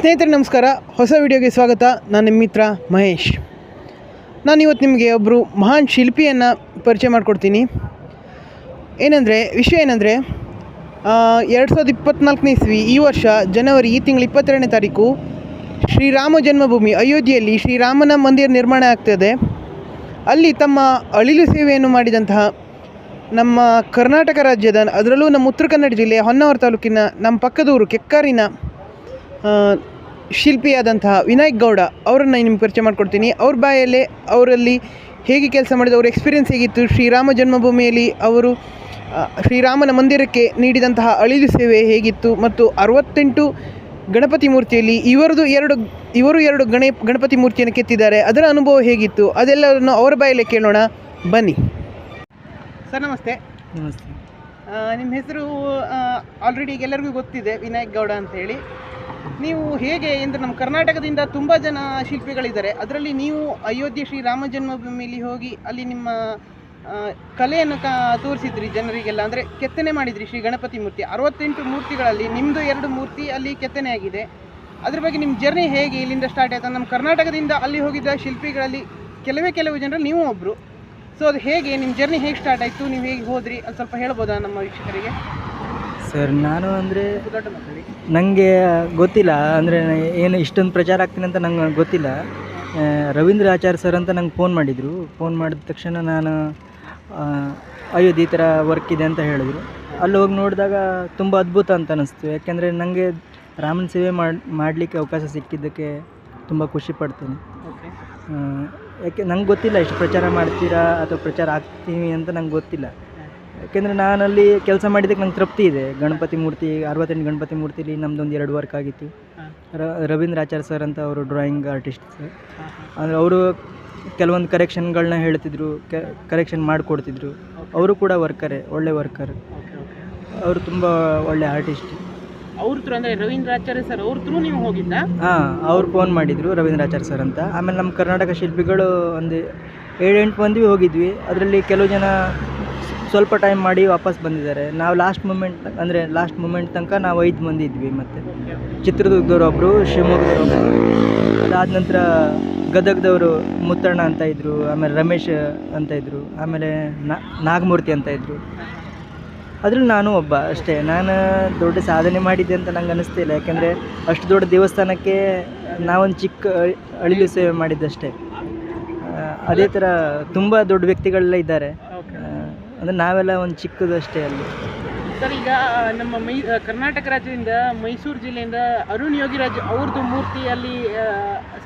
ಸ್ನೇಹಿತರೆ, ನಮಸ್ಕಾರ. ಹೊಸ ವಿಡಿಯೋಗೆ ಸ್ವಾಗತ. ನಾನು ನಿಮ್ಮ ಮಿತ್ರ ಮಹೇಶ್. ನಾನು ಇವತ್ತು ನಿಮಗೆ ಒಬ್ಬರು ಮಹಾನ್ ಶಿಲ್ಪಿಯನ್ನು ಪರಿಚಯ ಮಾಡಿಕೊಡ್ತೀನಿ. ಏನಂದರೆ, ವಿಷಯ ಏನಂದರೆ ಎರಡು ಸಾವಿರದ ಇಪ್ಪತ್ತ್ನಾಲ್ಕನೇ ಇಸ್ವಿ ಈ ವರ್ಷ ಜನವರಿ ಈ ತಿಂಗಳ ಇಪ್ಪತ್ತೆರಡನೇ ತಾರೀಕು ಶ್ರೀರಾಮ ಜನ್ಮಭೂಮಿ ಅಯೋಧ್ಯೆಯಲ್ಲಿ ಶ್ರೀರಾಮನ ಮಂದಿರ ನಿರ್ಮಾಣ ಆಗ್ತದೆ. ಅಲ್ಲಿ ತಮ್ಮ ಅಳಿಲು ಸೇವೆಯನ್ನು ಮಾಡಿದಂತಹ ನಮ್ಮ ಕರ್ನಾಟಕ ರಾಜ್ಯದ, ಅದರಲ್ಲೂ ನಮ್ಮ ಉತ್ತರ ಕನ್ನಡ ಜಿಲ್ಲೆ ಹೊನ್ನಾವರ ತಾಲೂಕಿನ ನಮ್ಮ ಪಕ್ಕದೂರು ಕೆಕ್ಕಾರಿನ ಶಿಲ್ಪಿಯಾದಂತಹ ವಿನಾಯಕ್ ಗೌಡ ಅವರನ್ನು ನಿಮ್ಗೆ ಪರಿಚಯ ಮಾಡಿಕೊಡ್ತೀನಿ. ಅವ್ರ ಬಾಯಲ್ಲೇ ಅವರಲ್ಲಿ ಹೇಗೆ ಕೆಲಸ ಮಾಡಿದ ಅವ್ರ ಎಕ್ಸ್ಪೀರಿಯನ್ಸ್ ಹೇಗಿತ್ತು? ಶ್ರೀರಾಮ ಜನ್ಮಭೂಮಿಯಲ್ಲಿ ಅವರು ಶ್ರೀರಾಮನ ಮಂದಿರಕ್ಕೆ ನೀಡಿದಂತಹ ಅಳಿದು ಸೇವೆ ಹೇಗಿತ್ತು? ಮತ್ತು ಅರವತ್ತೆಂಟು ಗಣಪತಿ ಮೂರ್ತಿಯಲ್ಲಿ ಇವರದು ಎರಡು ಇವರು ಎರಡು ಗಣೆ ಗಣಪತಿ ಮೂರ್ತಿಯನ್ನು ಕೆತ್ತಿದ್ದಾರೆ. ಅದರ ಅನುಭವ ಹೇಗಿತ್ತು? ಅದೆಲ್ಲವನ್ನು ಅವರ ಬಾಯಲ್ಲೇ ಕೇಳೋಣ. ಬನ್ನಿ. ಸರ್ ನಮಸ್ತೆ. ನಮಸ್ತೆ. ನಿಮ್ಮ ಹೆಸರು ಆಲ್ರೆಡಿ ಎಲ್ಲರಿಗೂ ಗೊತ್ತಿದೆ ವಿನಾಯಕ್ ಗೌಡ ಅಂತ ಹೇಳಿ. ನೀವು ಹೇಗೆ ಅಂದರೆ ನಮ್ಮ ಕರ್ನಾಟಕದಿಂದ ತುಂಬ ಜನ ಶಿಲ್ಪಿಗಳಿದ್ದಾರೆ. ಅದರಲ್ಲಿ ನೀವು ಅಯೋಧ್ಯೆ ಶ್ರೀ ರಾಮ ಜನ್ಮಭೂಮಿಯಲ್ಲಿ ಹೋಗಿ ಅಲ್ಲಿ ನಿಮ್ಮ ಕಲೆಯನ್ನು ಕ, ತೋರಿಸಿದ್ರಿ ಜನರಿಗೆಲ್ಲ. ಅಂದರೆ ಕೆತ್ತನೆ ಮಾಡಿದ್ರಿ ಶ್ರೀ ಗಣಪತಿ ಮೂರ್ತಿ. ಅರವತ್ತೆಂಟು ಮೂರ್ತಿಗಳಲ್ಲಿ ನಿಮ್ಮದು ಎರಡು ಮೂರ್ತಿ ಅಲ್ಲಿ ಕೆತ್ತನೆ ಆಗಿದೆ. ಅದ್ರ ಬಗ್ಗೆ ನಿಮ್ಮ ಜರ್ನಿ ಹೇಗೆ ಇಲ್ಲಿಂದ ಸ್ಟಾರ್ಟ್ ಆಯ್ತಾ? ನಮ್ಮ ಕರ್ನಾಟಕದಿಂದ ಅಲ್ಲಿ ಹೋಗಿದ್ದ ಶಿಲ್ಪಿಗಳಲ್ಲಿ ಕೆಲವೇ ಕೆಲವು ಜನರಲ್ಲಿ ನೀವು ಒಬ್ಬರು ಸೊ ಅದು ಹೇಗೆ, ನಿಮ್ಮ ಜರ್ನಿ ಹೇಗೆ ಸ್ಟಾರ್ಟ್ ಆಯಿತು? ನೀವು ಹೇಗೆ ಹೋದ್ರಿ? ಅದು ಸ್ವಲ್ಪ ಹೇಳ್ಬೋದಾ ನಮ್ಮ ವೀಕ್ಷಕರಿಗೆ? ಸರ್ ನಾನು ಅಂದರೆ ನನಗೆ ಗೊತ್ತಿಲ್ಲ ಅಂದರೆ ಏನು ಇಷ್ಟೊಂದು ಪ್ರಚಾರ ಆಗ್ತೀನಿ ಅಂತ ನಂಗೆ ಗೊತ್ತಿಲ್ಲ. ರವೀಂದ್ರ ಆಚಾರ್ಯ ಸರ್ ಅಂತ ನಂಗೆ ಫೋನ್ ಮಾಡಿದರು. ಫೋನ್ ಮಾಡಿದ ತಕ್ಷಣ ನಾನು ಅಯೋಧ್ಯೆ ಈ ಥರ ವರ್ಕ್ ಇದೆ ಅಂತ ಹೇಳಿದರು. ಅಲ್ಲಿ ಹೋಗಿ ನೋಡಿದಾಗ ತುಂಬ ಅದ್ಭುತ ಅಂತ ಅನ್ನಿಸ್ತು ಯಾಕೆಂದರೆ ನನಗೆ ರಾಮನ ಸೇವೆ ಮಾಡಿ ಮಾಡಲಿಕ್ಕೆ ಅವಕಾಶ ಸಿಕ್ಕಿದ್ದಕ್ಕೆ ತುಂಬ ಖುಷಿ ಪಡ್ತೀನಿ. ಯಾಕೆ ನಂಗೆ ಗೊತ್ತಿಲ್ಲ ಎಷ್ಟು ಪ್ರಚಾರ ಮಾಡ್ತೀರಾ ಅಥವಾ ಪ್ರಚಾರ ಆಗ್ತೀವಿ ಅಂತ ನಂಗೆ ಗೊತ್ತಿಲ್ಲ. ಯಾಕೆಂದರೆ ನಾನಲ್ಲಿ ಕೆಲಸ ಮಾಡಿದ್ದಕ್ಕೆ ನಂಗೆ ತೃಪ್ತಿ ಇದೆ. ಗಣಪತಿ ಮೂರ್ತಿ ಅರವತ್ತೆಂಟು ಗಣಪತಿ ಮೂರ್ತಿಲಿ ಒಂದು ಎರಡು ವರ್ಕ್ ಆಗಿತ್ತು. ರವೀಂದ್ರ ಆಚಾರ್ ಸರ್ ಅಂತ ಅವರು ಡ್ರಾಯಿಂಗ್ ಆರ್ಟಿಸ್ಟ್ ಸರ್. ಅಂದರೆ ಅವರು ಕೆಲವೊಂದು ಕರೆಕ್ಷನ್ಗಳನ್ನ ಹೇಳ್ತಿದ್ರು ಕರೆಕ್ಷನ್ ಮಾಡಿಕೊಡ್ತಿದ್ರು. ಅವರು ಕೂಡ ವರ್ಕರೇ ಒಳ್ಳೆ ವರ್ಕರ್ ಅವರು ತುಂಬ ಒಳ್ಳೆ ಆರ್ಟಿಸ್ಟ್ ಅವ್ರ ಥ್ರೂ ಅಂದರೆ ರವೀಂದ್ರಾಚಾರ್ಯ ಸರ್ ಅವ್ರ ಥ್ರೂ ನೀವು ಹೋಗಿದ್ದ? ಹಾಂ ಅವ್ರು ಫೋನ್ ಮಾಡಿದರು ರವೀಂದ್ರ ಆಚಾರ್ಯ ಸರ್ ಅಂತ. ಆಮೇಲೆ ನಮ್ಮ ಕರ್ನಾಟಕ ಶಿಲ್ಪಿಗಳು ಒಂದು ಏಳೆಂಟು ಮಂದಿ ಹೋಗಿದ್ವಿ. ಅದರಲ್ಲಿ ಕೆಲವು ಜನ ಸ್ವಲ್ಪ ಟೈಮ್ ಮಾಡಿ ವಾಪಸ್ ಬಂದಿದ್ದಾರೆ. ನಾವು ಲಾಸ್ಟ್ ಮೂಮೆಂಟ್ ಅಂದರೆ ಲಾಸ್ಟ್ ಮೂಮೆಂಟ್ ತನಕ ನಾವು ಐದು ಮಂದಿ ಇದ್ವಿ ಮತ್ತು. ಚಿತ್ರದುರ್ಗದವ್ರು ಒಬ್ಬರು ಶಿವಮೊಗ್ಗದವ್ರು ಒಬ್ಬರು ಅದಾದ ನಂತರ ಗದಗದವರು ಮುತ್ತಣ್ಣ ಅಂತ ಇದ್ದರು ಆಮೇಲೆ ರಮೇಶ್ ಅಂತ ಇದ್ದರು ಆಮೇಲೆ ನಾಗಮೂರ್ತಿ ಅಂತ ಇದ್ದರು ಅದ್ರಲ್ಲಿ ನಾನು ಒಬ್ಬ ಅಷ್ಟೇ. ನಾನು ದೊಡ್ಡ ಸಾಧನೆ ಮಾಡಿದ್ದೆ ಅಂತ ನಂಗೆ ಅನ್ನಿಸ್ತಿಲ್ಲ ಯಾಕೆಂದರೆ ಅಷ್ಟು ದೊಡ್ಡ ದೇವಸ್ಥಾನಕ್ಕೆ ನಾವೊಂದು ಚಿಕ್ಕ ಅಳಿ- ಅಳಿಲು ಸೇವೆ ಮಾಡಿದ್ದಷ್ಟೇ. ಅದೇ ಥರ ತುಂಬ ದೊಡ್ಡ ವ್ಯಕ್ತಿಗಳೆಲ್ಲ ಇದ್ದಾರೆ. ಅಂದರೆ ನಾವೆಲ್ಲ ಒಂದು ಚಿಕ್ಕದಷ್ಟೇ ಅಲ್ಲಿ. ಸರ್ ಈಗ ನಮ್ಮ ಮೈ ಕರ್ನಾಟಕ ರಾಜ್ಯದಿಂದ ಮೈಸೂರು ಜಿಲ್ಲೆಯಿಂದ ಅರುಣ್ ಯೋಗಿರಾಜ್ ಅವ್ರದ್ದು ಮೂರ್ತಿ ಅಲ್ಲಿ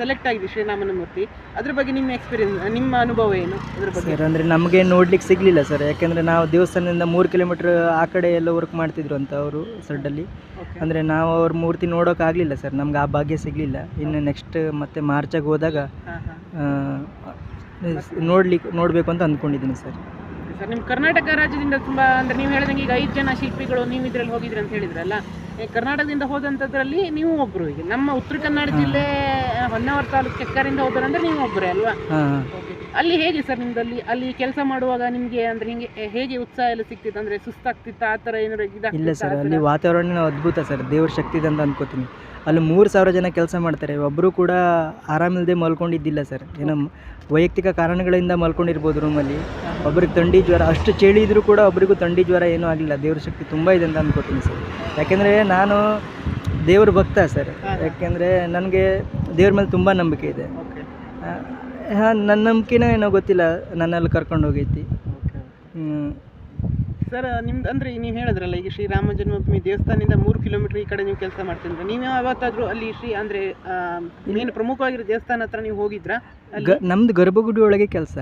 ಸೆಲೆಕ್ಟ್ ಆಗಿದೆ ಶ್ರೀರಾಮನ ಮೂರ್ತಿ. ಅದ್ರ ಬಗ್ಗೆ ನಿಮ್ಮ ಎಕ್ಸ್ಪೀರಿಯನ್ಸ್ ನಿಮ್ಮ ಅನುಭವ ಏನು? ಅದ್ರ ಬಗ್ಗೆ. ಸರ್ ಅಂದರೆ ನಮಗೆ ನೋಡ್ಲಿಕ್ಕೆ ಸಿಗಲಿಲ್ಲ ಸರ್ ಯಾಕೆಂದರೆ ನಾವು ದೇವಸ್ಥಾನದಿಂದ ಮೂರು ಕಿಲೋಮೀಟ್ರ್ ಆ ಕಡೆ ಎಲ್ಲ ವರ್ಕ್ ಮಾಡ್ತಿದ್ರು ಅಂತ ಅವರು ಸಡ್ಡಲ್ಲಿ ಅಂದರೆ ನಾವು ಅವ್ರ ಮೂರ್ತಿ ನೋಡೋಕ್ಕಾಗಲಿಲ್ಲ ಸರ್ ನಮ್ಗೆ ಆ ಭಾಗ್ಯ ಸಿಗಲಿಲ್ಲ. ಇನ್ನು ನೆಕ್ಸ್ಟ್ ಮತ್ತೆ ಮಾರ್ಚಾಗ ಹೋದಾಗ ನೋಡ್ಲಿಕ್ಕೆ ನೋಡಬೇಕು ಅಂತ ಅಂದ್ಕೊಂಡಿದ್ದೀನಿ ಸರ್. ಸರ್ ನಿಮ್ಮ ಕರ್ನಾಟಕ ರಾಜ್ಯದಿಂದ ತುಂಬ ಅಂದರೆ ನೀವು ಹೇಳಿದಂಗೆ ಈಗ ಐದು ಜನ ಶಿಲ್ಪಿಗಳು ನೀವು ಇದರಲ್ಲಿ ಹೋಗಿದ್ರಿ ಅಂತ ಹೇಳಿದ್ರಲ್ಲ ಕರ್ನಾಟಕದಿಂದ ಹೋದಂಥದ್ರಲ್ಲಿ ನೀವು ಒಬ್ಬರು ಈಗ. ನಮ್ಮ ಉತ್ತರ ಕನ್ನಡ ಜಿಲ್ಲೆ ಹೊನ್ನಾವರ ತಾಲೂಕು ಕೆಕ್ಕರಿಂದ ಹೋದ್ರಂದ್ರೆ ನೀವು ಒಬ್ಬರೇ ಅಲ್ವಾ? ಅಲ್ಲಿ ಹೇಗೆ ಸರ್ ನಿಮ್ದು ಅಲ್ಲಿ ಕೆಲಸ ಮಾಡುವಾಗ ನಿಮಗೆ ಅಂದ್ರೆ ಹಿಂಗೆ ಹೇಗೆ ಉತ್ಸಾಹ ಎಲ್ಲ ಸಿಕ್ತಿತ್ತು ಅಂದ್ರೆ ಸುಸ್ತಾಗ್ತಿತ್ತು? ಆ ಥರ ಏನಾದ್ರು ಇಲ್ಲ ಸರ್ ಅಲ್ಲಿ? ವಾತಾವರಣ ಅದ್ಭುತ ಸರ್ ದೇವ್ರ ಶಕ್ತಿ ಅಂತ ಅನ್ಕೋತೀನಿ. ಅಲ್ಲಿ ಮೂರು ಸಾವಿರ ಜನ ಕೆಲಸ ಮಾಡ್ತಾರೆ. ಒಬ್ಬರು ಕೂಡ ಆರಾಮಿಲ್ಲದೆ ಮಲ್ಕೊಂಡಿದ್ದಿಲ್ಲ ಸರ್. ಏನೋ ವೈಯಕ್ತಿಕ ಕಾರಣಗಳಿಂದ ಮಲ್ಕೊಂಡಿರ್ಬೋದು ರೂಮಲ್ಲಿ ಒಬ್ರಿಗೆ ಥಂಡಿ ಜ್ವರ ಅಷ್ಟು ಚಳಿ ಇದ್ರೂ ಕೂಡ ಒಬ್ರಿಗೂ ಥಂಡಿ ಜ್ವರ ಏನೂ ಆಗಲಿಲ್ಲ ದೇವ್ರ ಶಕ್ತಿ ತುಂಬ ಇದೆ ಅಂತ ಅನ್ಕೋತೀನಿ ಸರ್. ಯಾಕೆಂದರೆ ನಾನು ದೇವ್ರ ಭಕ್ತ ಸರ್. ಯಾಕೆಂದರೆ ನನಗೆ ದೇವ್ರ ಮೇಲೆ ತುಂಬ ನಂಬಿಕೆ ಇದೆ. ಹಾಂ ನನ್ನ ನಂಬಿಕೆನೇ ಏನೋ ಗೊತ್ತಿಲ್ಲ ನನ್ನಲ್ಲಿ ಕರ್ಕೊಂಡು ಹೋಗೈತಿ. ಹ್ಮ್. ಸರ್ ನಿಮ್ದು ಅಂದ್ರೆ ನೀವು ಹೇಳಿದ್ರಲ್ಲ ಈಗ ಶ್ರೀರಾಮ ಜನ್ಮಭೂಮಿ ದೇವಸ್ಥಾನದಿಂದ ಮೂರು ಕಿಲೋಮೀಟರ್ ಈ ಕಡೆ ನೀವು ಕೆಲಸ ಮಾಡ್ತಿದ್ರೆ. ನೀವು ಯಾವತ್ತಾದ್ರೂ ಅಲ್ಲಿ ಶ್ರೀ ಅಂದರೆ ಮೇನ್ ಪ್ರಮುಖವಾಗಿರೋ ದೇವಸ್ಥಾನ ಹತ್ರ ನೀವು ಹೋಗಿದ್ರಾ? ಗ ನಮ್ದು ಗರ್ಭಗುಡಿ ಒಳಗೆ ಕೆಲಸ.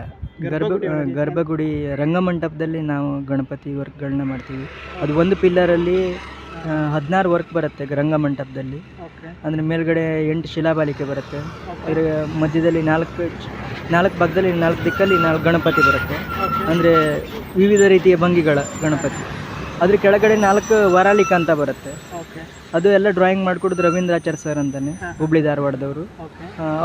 ಗರ್ಭ ಗರ್ಭಗುಡಿ ಗರ್ಭಗುಡಿ ರಂಗಮಂಟಪದಲ್ಲಿ ನಾವು ಗಣಪತಿ ವರ್ಕ್ಗಳನ್ನ ಮಾಡ್ತೀವಿ. ಅದು ಒಂದು ಪಿಲ್ಲರಲ್ಲಿ ಹದಿನಾರು ವರ್ಕ್ ಬರುತ್ತೆ ರಂಗಮಂಟಪದಲ್ಲಿ. ಅಂದರೆ ಮೇಲ್ಗಡೆ ಎಂಟು ಶಿಲಾಬಾಲಿಕೆ ಬರುತ್ತೆ. ಮಧ್ಯದಲ್ಲಿ ನಾಲ್ಕು ನಾಲ್ಕು ಭಾಗದಲ್ಲಿ ನಾಲ್ಕು ದಿಕ್ಕಲ್ಲಿ ನಾಲ್ಕು ಗಣಪತಿ ಬರುತ್ತೆ. ಅಂದರೆ ವಿವಿಧ ರೀತಿಯ ಭಂಗಿಗಳ ಗಣಪತಿ. ಅದ್ರ ಕೆಳಗಡೆ ನಾಲ್ಕು ವರಾಲಿಕ ಅಂತ ಬರುತ್ತೆ. ಅದು ಎಲ್ಲ ಡ್ರಾಯಿಂಗ್ ಮಾಡಿಕೊಡೋದು ರವೀಂದ್ರ ಆಚಾರ್ ಸರ್ ಅಂತಾನೆ. ಹುಬ್ಳಿ ಧಾರವಾಡದವರು.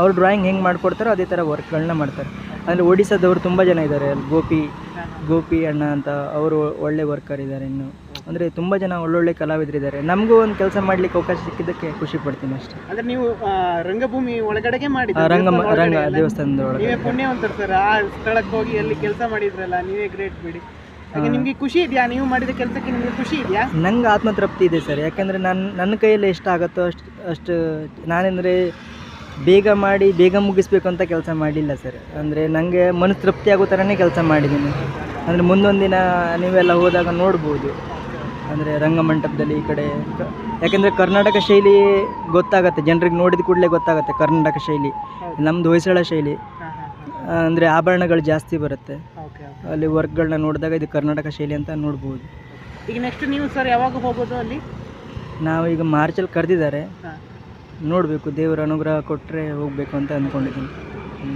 ಅವ್ರು ಡ್ರಾಯಿಂಗ್ ಹೆಂಗೆ ಮಾಡ್ಕೊಡ್ತಾರೋ ಅದೇ ಥರ ವರ್ಕ್ಗಳನ್ನ ಮಾಡ್ತಾರೆ. ಅಂದರೆ ಒಡಿಸ್ಸಾದವರು ತುಂಬ ಜನ ಇದ್ದಾರೆ ಅಲ್ಲಿ ಗೋಪಿ ಗೋಪಿ ಅಣ್ಣ ಅಂತ ಅವರು ಒಳ್ಳೆ ವರ್ಕರ್ ಇದ್ದಾರೆ ಇನ್ನು. ಅಂದರೆ ತುಂಬ ಜನ ಒಳ್ಳೊಳ್ಳೆ ಕಲಾವಿದರಿದ್ದಾರೆ. ನಮಗೂ ಒಂದು ಕೆಲಸ ಮಾಡಲಿಕ್ಕೆ ಅವಕಾಶ ಸಿಕ್ಕಿದ್ದಕ್ಕೆ ಖುಷಿ ಪಡ್ತೀನಿ ಅಷ್ಟೇ. ಅಂದ್ರೆ ನೀವು ರಂಗಭೂಮಿ ಒಳಗಡೆಗೆ ಮಾಡಿ ರಂಗ ರಂಗ ದೇವಸ್ಥಾನದ ಒಳಗೆ ಪುಣ್ಯವಂತರು ಸರ್. ಆ ಸ್ಥಳಕ್ಕೆ ಹೋಗಿ ಅಲ್ಲಿ ಕೆಲಸ ಮಾಡಿದ್ರಲ್ಲ ನೀವೇ ಗ್ರೇಟ್ ಬಿಡಿ. ಹಾಗೆ ನಿಮ್ಗೆ ಖುಷಿ ಇದೆಯಾ? ನೀವು ಮಾಡಿದ ಕೆಲಸಕ್ಕೆ ನಿಮಗೆ ಖುಷಿ ಇದೆಯಾ? ನಂಗೆ ಆತ್ಮತೃಪ್ತಿ ಇದೆ ಸರ್. ಯಾಕಂದರೆ ನನ್ನ ನನ್ನ ಕೈಯಲ್ಲಿ ಎಷ್ಟು ಆಗುತ್ತೋ ಅಷ್ಟು ಅಷ್ಟು ನಾನೆಂದರೆ ಬೇಗ ಮಾಡಿ ಬೇಗ ಮುಗಿಸ್ಬೇಕು ಅಂತ ಕೆಲಸ ಮಾಡಿಲ್ಲ ಸರ್. ಅಂದರೆ ನನಗೆ ಮನಸ್ಸು ತೃಪ್ತಿ ಆಗೋ ಥರನೇ ಕೆಲಸ ಮಾಡಿದ್ದೀನಿ. ಅಂದರೆ ದಿನ ನೀವೆಲ್ಲ ಹೋದಾಗ ನೋಡ್ಬೋದು. ಅಂದರೆ ರಂಗಮಂಟಪದಲ್ಲಿ ಈ ಕಡೆ ಯಾಕೆಂದರೆ ಕರ್ನಾಟಕ ಶೈಲಿ ಗೊತ್ತಾಗುತ್ತೆ ಜನರಿಗೆ ನೋಡಿದ ಕೂಡಲೇ ಗೊತ್ತಾಗುತ್ತೆ ಕರ್ನಾಟಕ ಶೈಲಿ ನಮ್ಮದು ಹೊಯ್ಸಳ ಶೈಲಿ. ಅಂದರೆ ಆಭರಣಗಳು ಜಾಸ್ತಿ ಬರುತ್ತೆ. ಅಲ್ಲಿ ವರ್ಕ್ಗಳನ್ನ ನೋಡಿದಾಗ ಇದು ಕರ್ನಾಟಕ ಶೈಲಿ ಅಂತ ನೋಡ್ಬೋದು. ಈಗ ನೆಕ್ಸ್ಟ್ ನೀವು ಸರ್ ಯಾವಾಗ ಹೋಗೋದು ಅಲ್ಲಿ? ನಾವು ಈಗ ಮಾರ್ಚಲ್ಲಿ ಕರೆದಿದ್ದಾರೆ. ನೋಡಬೇಕು ದೇವರ ಅನುಗ್ರಹ ಕೊಟ್ಟರೆ ಹೋಗಬೇಕು ಅಂತ ಅಂದ್ಕೊಂಡಿದ್ದೀನಿ.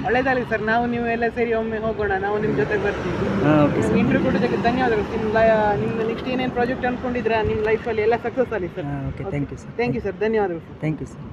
ಒಳ್ಳೇದಾಗಲಿ ಸರ್. ನಾವು ನೀವು ಎಲ್ಲ ಸೇರಿ ಒಮ್ಮೆ ಹೋಗೋಣ. ನಾವು ನಿಮ್ಮ ಜೊತೆ ಬರ್ತೀವಿ. ಇಂಟರ್ವ್ಯೂ ಕೊಡೋದಕ್ಕೆ ಧನ್ಯವಾದಗಳು. ನಿಮ್ಮ ಲೈ ನಿಮ್ಮ ನೆಕ್ಸ್ಟ್ ಏನೇನು ಪ್ರಾಜೆಕ್ಟ್ ಅನ್ಕೊಂಡಿದ್ರೆ ನಿಮ್ಮ ಲೈಫಲ್ಲಿ ಎಲ್ಲ ಸಕ್ಸಸ್ ಆಗಲಿ sir okay thank you sir thank you sir ಧನ್ಯವಾದಗಳು ಥ್ಯಾಂಕ್ ಯು ಸರ್